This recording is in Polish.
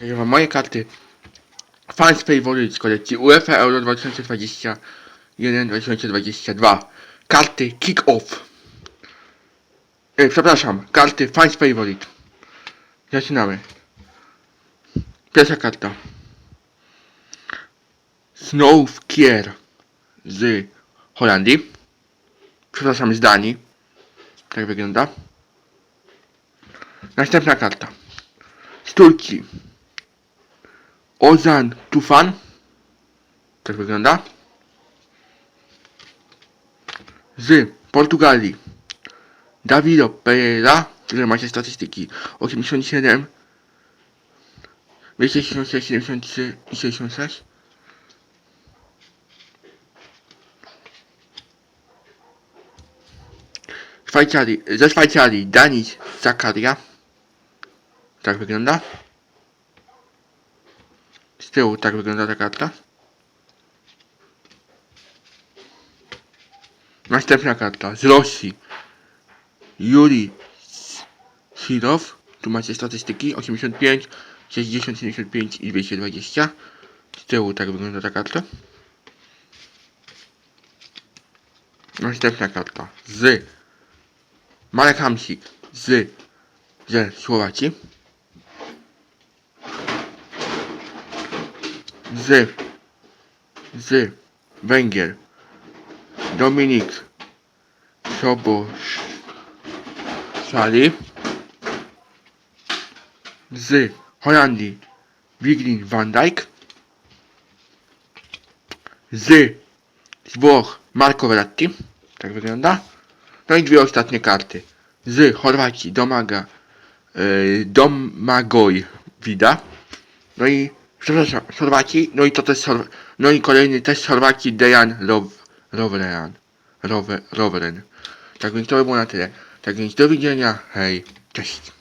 Mam moje karty Fans Favorite z kolekcji UEFA Euro 2021-2022. Karty Kick Off. E, przepraszam, karty Fans Favorite. Zaczynamy. Pierwsza karta. Snowkier z Holandii. Przepraszam, z Danii. Tak wygląda. Następna karta. Z Turcji. Ozan Tufan. Tak wygląda. Z Portugalii. Davido Pereira, który macie statystyki 87, 266, 73 i 66. Szwajcarii, ze Szwajcarii Danis Zakaria. Tak wygląda. Z tyłu tak wygląda ta karta. Następna karta z Rosji. Yuri Sirow. Tu macie statystyki 85, 60, 75 i 220. Z tyłu tak wygląda ta karta. Następna karta z Marek Hamsik z ze Słowacji. Z. Z. Węgier Dominik Soboszali. Z. Holandii. Wiglin van Dijk. Z. Z Włoch Marco Verratti tak wygląda. No i dwie ostatnie karty. Z. Chorwacji Domaga yy, Domagoj Wida no i przepraszam, Chorwacji, no i to też Chorw- no i kolejny też Chorwacji Dejan Row, Roweran. Rowe, Roweren. Tak więc to by było na tyle. Tak więc do widzenia, hej, cześć.